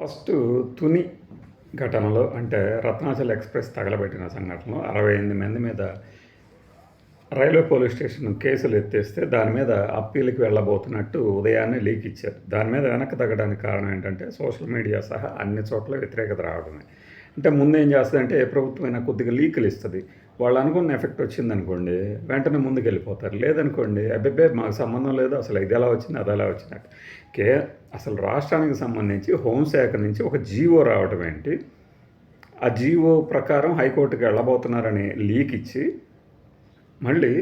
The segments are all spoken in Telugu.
ఫస్ట్ తుని ఘటనలో అంటే రత్నాచల్ ఎక్స్ప్రెస్ తగలబెట్టిన సంఘటనలో అరవై ఎనిమిది మంది మీద రైల్వే పోలీస్ స్టేషన్ కేసులు ఎత్తేస్తే దాని మీద అప్పీల్కి వెళ్ళబోతున్నట్టు ఉదయాన్నే లీక్ ఇచ్చారు. దాని మీద వెనక్కి తగ్గడానికి కారణం ఏంటంటే సోషల్ మీడియా సహా అన్ని చోట్ల వ్యతిరేకత రావడమే. అంటే ముందు ఏం చేస్తుందంటే ఏ ప్రభుత్వమైనా కొద్దిగా లీకులు ఇస్తుంది. వాళ్ళు అనుకున్న ఎఫెక్ట్ వచ్చిందనుకోండి వెంటనే ముందుకు వెళ్ళిపోతారు లేదనుకోండి అబ్బెబ్బే మాకు సంబంధం లేదు అసలు ఇది ఎలా వచ్చింది అది ఎలా వచ్చినట్టు కే అసలు రాష్ట్రానికి సంబంధించి హోంశాఖ నుంచి ఒక జీవో రావడం ఏంటి? ఆ జీవో ప్రకారం హైకోర్టుకి వెళ్ళబోతున్నారని లీక్ ఇచ్చి మళ్ళీ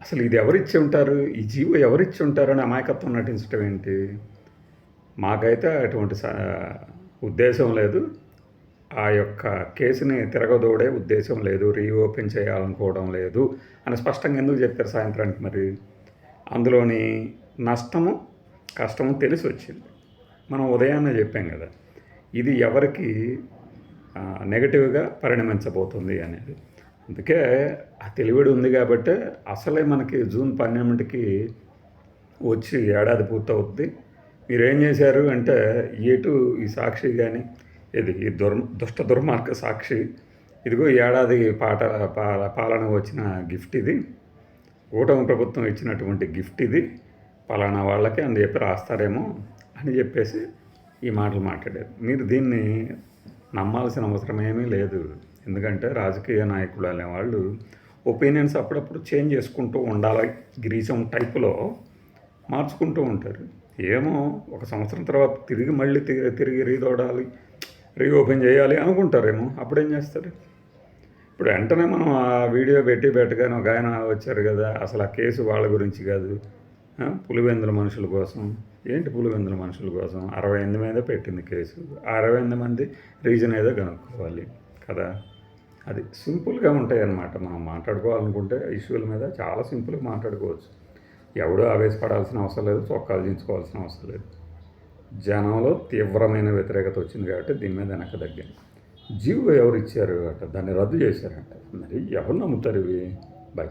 అసలు ఇది ఎవరిచ్చి ఉంటారు? ఈ జీవో ఎవరిచ్చి ఉంటారని అమాయకత్వం నటించడం ఏంటి? మాకైతే అటువంటి ఉద్దేశం లేదు. ఆ యొక్క కేసుని తిరగదోడే ఉద్దేశం లేదు రీఓపెన్ చేయాలనుకోవడం లేదు అని స్పష్టంగా ఎందుకు చెప్పారు సాయంత్రానికి మరి? అందులోని నష్టము కష్టము తెలిసి వచ్చింది మనం ఉదయాన్నే చెప్పాం కదా ఇది ఎవరికి నెగటివ్గా పరిణమించబోతుంది అనేది. అందుకే ఆ తెలివిడి ఉంది కాబట్టి అసలే మనకి జూన్ పన్నెండుకి వచ్చి ఏడాది పూర్తవుద్ది. మీరేం చేశారు అంటే ఎటు ఈ సాక్షి కానీ ఇది ఈ దుర్ దుష్ట దుర్మార్గ సాక్షి. ఇదిగో ఏడాది పాట పాలన వచ్చిన గిఫ్ట్ ఇది. కూటమి ప్రభుత్వం ఇచ్చినటువంటి గిఫ్ట్ ఇది. పలానా వాళ్ళకి అని చెప్పి రాస్తారేమో అని చెప్పేసి ఈ మాటలు మాట్లాడారు. మీరు దీన్ని నమ్మాల్సిన అవసరం ఏమీ లేదు. ఎందుకంటే రాజకీయ నాయకులు అనే వాళ్ళు ఒపీనియన్స్ అప్పుడప్పుడు చేంజ్ చేసుకుంటూ ఉండాలి. గిరీశం టైపులో మార్చుకుంటూ ఉంటారు. ఏమో ఒక సంవత్సరం తర్వాత తిరిగి మళ్ళీ తిరిగి తిరిగి రీదోడాలి. రీఓపెన్ చేయాలి అనుకుంటారేమో. అప్పుడు ఏం చేస్తారు? ఇప్పుడు వెంటనే మనం ఆ వీడియో పెట్టి పెట్టగానే ఒక ఆయన వచ్చారు కదా అసలు ఆ కేసు వాళ్ళ గురించి కాదు. పులివెందుల మనుషుల కోసం. ఏంటి పులివెందుల మనుషుల కోసం? అరవై ఎనిమిది మీద పెట్టింది కేసు. అరవై ఎనిమిది మంది రీజన్ ఏదో కనుక్కోవాలి కదా. అది సింపుల్గా ఉంటాయి అన్నమాట మనం మాట్లాడుకోవాలనుకుంటే ఇష్యూల మీద చాలా సింపుల్గా మాట్లాడుకోవచ్చు. ఎవడూ ఆవేశపడాల్సిన అవసరం లేదు చొక్కాలు దించుకోవాల్సిన అవసరం లేదు. జనంలో తీవ్రమైన వ్యతిరేకత వచ్చింది కాబట్టి దీని మీద వెనక తగ్గింది జీవో ఎవరు ఇచ్చారు అట? దాన్ని రద్దు చేశారంట. మరి ఎవరు నమ్ముతారు ఇవి? బై